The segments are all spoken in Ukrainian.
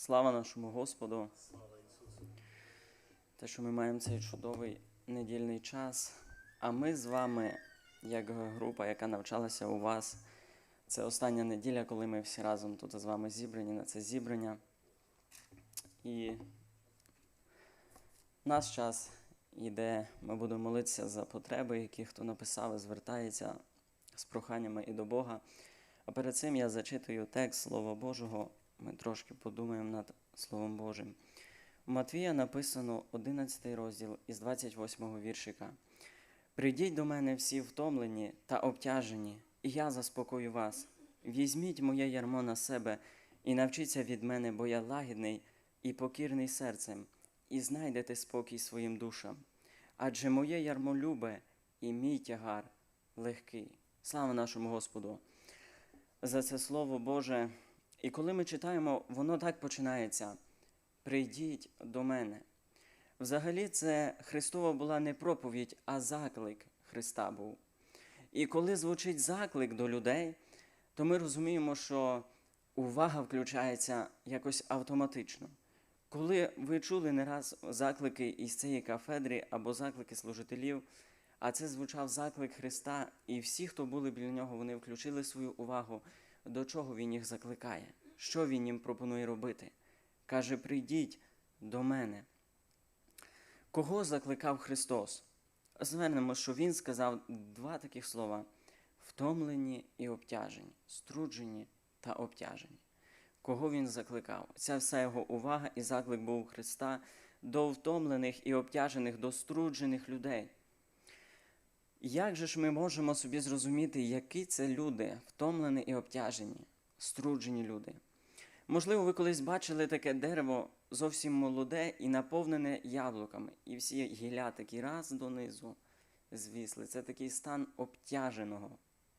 Слава нашому Господу. Те, що ми маємо цей чудовий недільний час. А ми з вами, як група, яка навчалася у вас, це остання неділя, коли ми всі разом тут з вами зібрані на це зібрання. І наш час йде, ми будемо молитися за потреби, які хто написав і звертається з проханнями і до Бога. А перед цим я зачитую текст Слова Божого. Ми трошки подумаємо над Словом Божим. У Матвія написано 11 розділ із 28 віршика. Прийдіть до мене всі втомлені та обтяжені, і я заспокою вас. Візьміть моє ярмо на себе і навчіться від мене, бо я лагідний і покірний серцем, і знайдете спокій своїм душам. Адже моє ярмо любе і мій тягар легкий. Слава нашому Господу! За це Слово Боже. І коли ми читаємо, воно так починається: Прийдіть до мене. Взагалі, це Христова була не проповідь, а заклик Христа був. І коли звучить заклик до людей, то ми розуміємо, що увага включається якось автоматично. Коли ви чули не раз заклики із цієї кафедри або заклики служителів, а це звучав заклик Христа, і всі, хто були біля нього, вони включили свою увагу, до чого Він їх закликає, що Він їм пропонує робити. Каже: прийдіть до мене. Кого закликав Христос? Звернемо, що Він сказав два таких слова: втомлені і обтяжені, струджені та обтяжені. Кого він закликав? Ця вся його увага і заклик був Христа до втомлених і обтяжених, до струджених людей. Як же ж ми можемо собі зрозуміти, які це люди, втомлені і обтяжені, струджені люди? Можливо, ви колись бачили таке дерево зовсім молоде і наповнене яблуками, і всі гілля такі раз донизу звісли. Це такий стан обтяженого,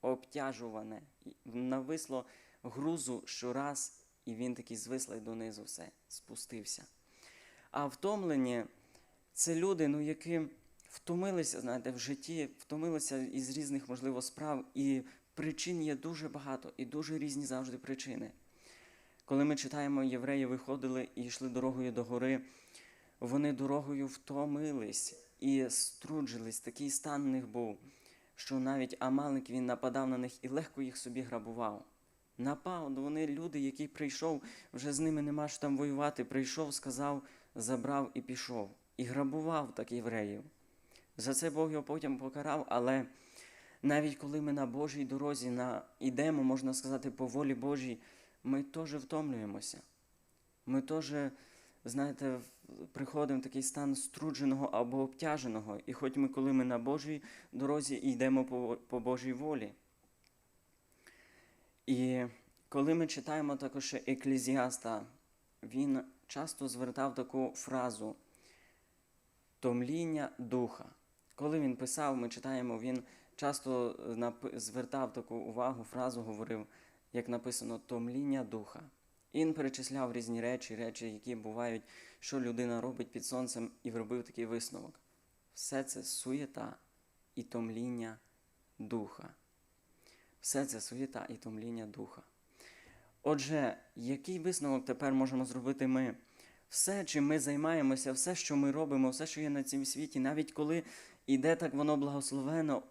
обтяжуване. Нависло грузу щораз, і він такий звислий донизу все спустився. А втомлені це люди, ну, які втомилися, знаєте, в житті, втомилися із різних, можливо, справ, і причин є дуже багато, і дуже різні завжди причини. Коли ми читаємо, євреї виходили і йшли дорогою до гори, вони дорогою втомились і струджувались. Такий стан в них був, що навіть Амалик він нападав на них і легко їх собі грабував. Напав, ну, вони люди, який прийшов, вже з ними нема що там воювати. Прийшов, сказав, забрав і пішов. І грабував так євреїв. За це Бог його потім покарав, але навіть коли ми на Божій дорозі на, йдемо, можна сказати, по волі Божій, ми теж втомлюємося. Ми теж, знаєте, приходимо в такий стан струдженого або обтяженого. І хоч ми, коли ми на Божій дорозі йдемо по, по Божій волі. І коли ми читаємо також еклезіаста, він часто звертав таку фразу томління духа. Коли він писав, ми читаємо, він часто напи- звертав таку увагу, фразу говорив, як написано, томління духа. І він перечисляв різні речі, речі, які бувають, що людина робить під сонцем, і робив такий висновок. Все це суєта і томління духа. Все це суєта і томління духа. Отже, який висновок тепер можемо зробити ми? Все, чим ми займаємося, все, що ми робимо, все, що є на цьому світі, навіть коли іде так воно благословено,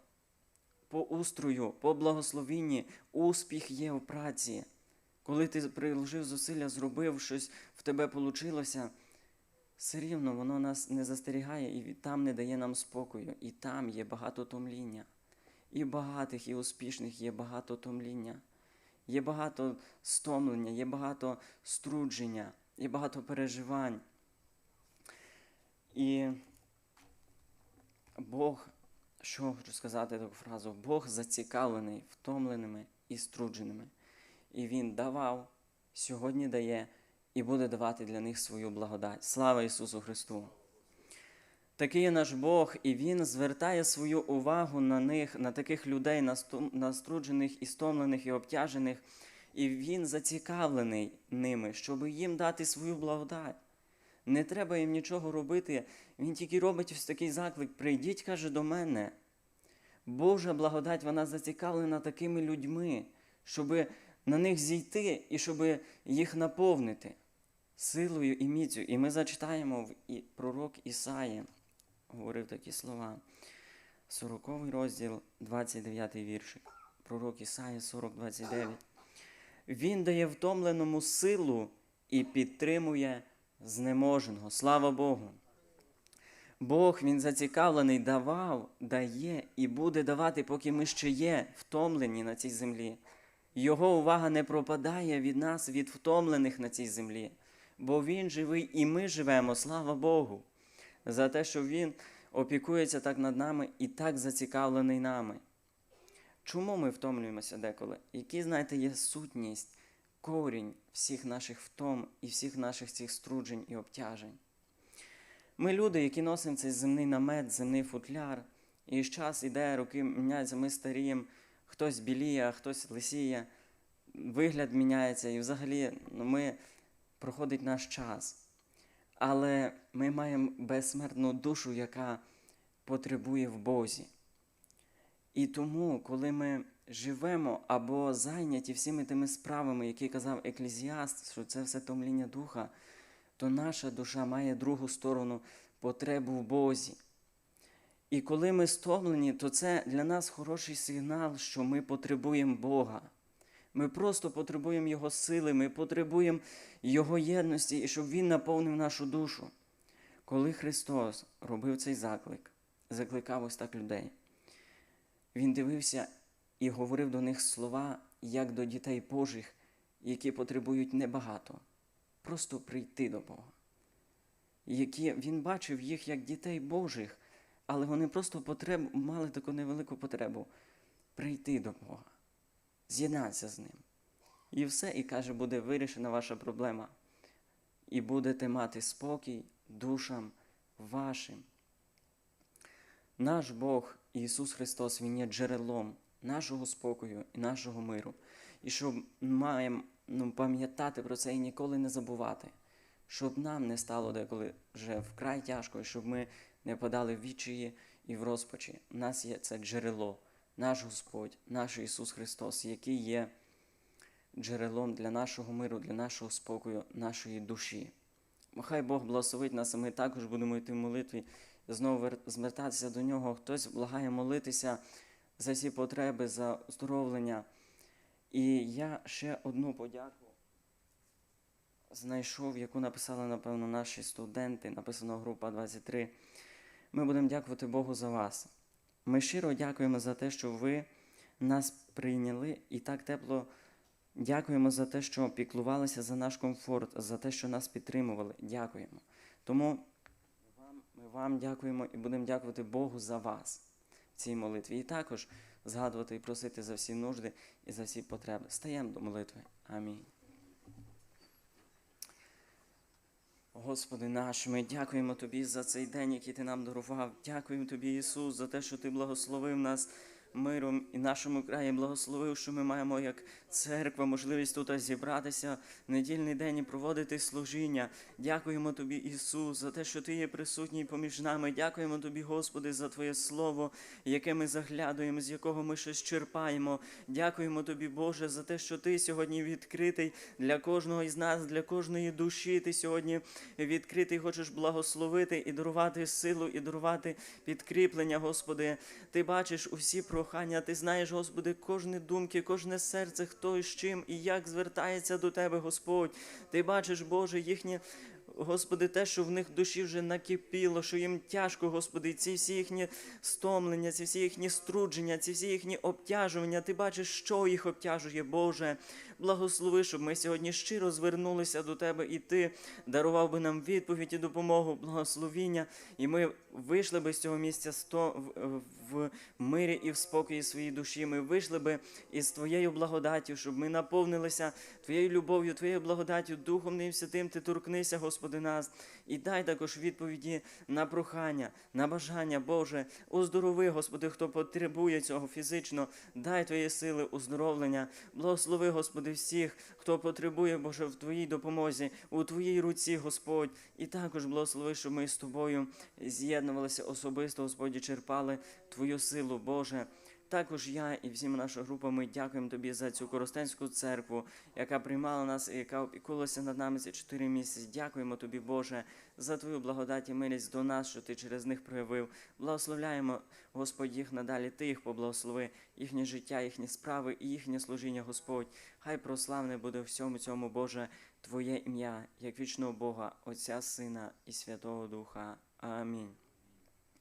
по устрою, по благословінні, успіх є в праці. Коли ти приложив зусилля, зробив щось, в тебе вийшло, все рівно воно нас не застерігає і там не дає нам спокою. І там є багато томління. І багатих, і успішних є багато томління. Є багато стомлення, є багато струдження, є багато переживань. І Бог, що хочу сказати таку фразу, Бог зацікавлений втомленими і струдженими. І Він давав, сьогодні дає і буде давати для них свою благодать. Слава Ісусу Христу! Такий є наш Бог, і Він звертає свою увагу на них, на таких людей, наструджених і стомлених і обтяжених, і Він зацікавлений ними, щоб їм дати свою благодать. Не треба їм нічого робити. Він тільки робить ось такий заклик: прийдіть, каже, до мене. Божа благодать, вона зацікавлена такими людьми, щоб на них зійти і щоб їх наповнити. силою і міцю. І ми зачитаємо пророк Ісаї, говорив такі слова. 40 розділ, 29 віршик. Пророк Ісаї 40, 29. Він дає втомленому силу і підтримує знеможеного. Слава Богу! Бог Він зацікавлений, давав, дає і буде давати, поки ми ще є втомлені на цій землі. Його увага не пропадає від нас, від втомлених на цій землі, бо Він живий і ми живемо, слава Богу, за те, що Він опікується так над нами і так зацікавлений нами. Чому ми втомлюємося деколи? Які, знаєте, є сутність, корінь всіх наших втом і всіх наших цих струджень і обтяжень? Ми люди, які носимо цей земний намет, земний футляр, і час іде, роки міняються, ми старіємо, хтось біліє, а хтось лисіє, вигляд міняється, і взагалі ну, ми проходить наш час. Але ми маємо безсмертну душу, яка потребує в Бозі. І тому, коли ми живемо або зайняті всіми тими справами, які казав Еклезіаст, що це все томління духа, то наша душа має другу сторону потребу в Бозі. І коли ми стомлені, то це для нас хороший сигнал, що ми потребуємо Бога. Ми просто потребуємо Його сили, ми потребуємо Його єдності і щоб Він наповнив нашу душу. Коли Христос робив цей заклик, закликав ось так людей, Він дивився і говорив до них слова, як до дітей Божих, які потребують небагато, просто прийти до Бога. Які Він бачив їх як дітей Божих, але вони просто потреб, мали таку невелику потребу прийти до Бога, з'єднатися з Ним. І все, і каже, буде вирішена ваша проблема. І будете мати спокій душам вашим. Наш Бог Ісус Христос, Він є джерелом нашого спокою і нашого миру. І щоб маємо ну, пам'ятати про це і ніколи не забувати, щоб нам не стало деколи вже вкрай тяжко, і щоб ми не подали в відчаї і в розпачі. У нас є це джерело, наш Господь, наш Ісус Христос, який є джерелом для нашого миру, для нашого спокою, нашої душі. Хай Бог благословить нас, а ми також будемо йти в молитві, знову звертатися до нього. Хтось благає молитися за ці потреби, за оздоровлення. І я ще одну подяку знайшов, яку написали, напевно, наші студенти, написано група 23. Ми будемо дякувати Богу за вас. Ми щиро дякуємо за те, що ви нас прийняли і так тепло дякуємо за те, що піклувалися за наш комфорт, за те, що нас підтримували. Дякуємо. Тому вам, дякуємо і будемо дякувати Богу за вас в цій молитві. І також згадувати і просити за всі нужди і за всі потреби. Стаємо до молитви. Амінь. Господи наш, ми дякуємо Тобі за цей день, який Ти нам дарував. Дякуємо Тобі, Ісус, за те, що Ти благословив нас миром і нашому краї благословив, що ми маємо як церква можливість тут зібратися недільний день і проводити служіння. Дякуємо Тобі, Ісус, за те, що Ти є присутній поміж нами. Дякуємо Тобі, Господи, за Твоє Слово, яке ми заглядуємо, з якого ми щось черпаємо. Дякуємо Тобі, Боже, за те, що Ти сьогодні відкритий для кожного із нас, для кожної душі. Ти сьогодні відкритий, хочеш благословити і дарувати силу, і дарувати підкріплення, Господи. Ти бачиш усі прохання, ти знаєш, Господи, кожні думки, кожне серце, хто з чим і як звертається до Тебе, Господь. Ти бачиш, Боже, їхнє. Господи, те, що в них душі вже накипіло, що їм тяжко, Господи, ці всі їхні стомлення, ці всі їхні струдження, ці всі їхні обтяжування. Ти бачиш, що їх обтяжує, Боже. Благослови, щоб ми сьогодні щиро звернулися до Тебе, і Ти дарував би нам відповідь і допомогу, благословіння, і ми вийшли би з цього місця в мирі і в спокої своїй душі. Ми вийшли би із Твоєю благодаттю, щоб ми наповнилися Твоєю любов'ю, Твоєю благодаттю, Духом Ним Святим, Ти торкнися, Господи, нас, і дай також відповіді на прохання, на бажання, Боже, оздорови, Господи, хто потребує цього фізично, дай Твої сили, оздоровлення, благослови, Господи, всіх, хто потребує, Боже, в Твоїй допомозі, у Твоїй руці, Господь, і також благослови, щоб ми з Тобою з'єднувалися особисто, Господі, черпали Твою силу, Боже. Також я і всім наша група, ми дякуємо тобі за цю коростенську церкву, яка приймала нас і яка опікувалася над нами ці чотири місяці. Дякуємо тобі, Боже, за твою благодать і милість до нас, що ти через них проявив. Благословляємо, Господь, їх надалі. Ти їх поблагослови, їхнє життя, їхні справи і їхнє служіння, Господь. Хай прославне буде всьому цьому, Боже, Твоє ім'я, як вічного Бога, Отця, Сина і Святого Духа. Амінь.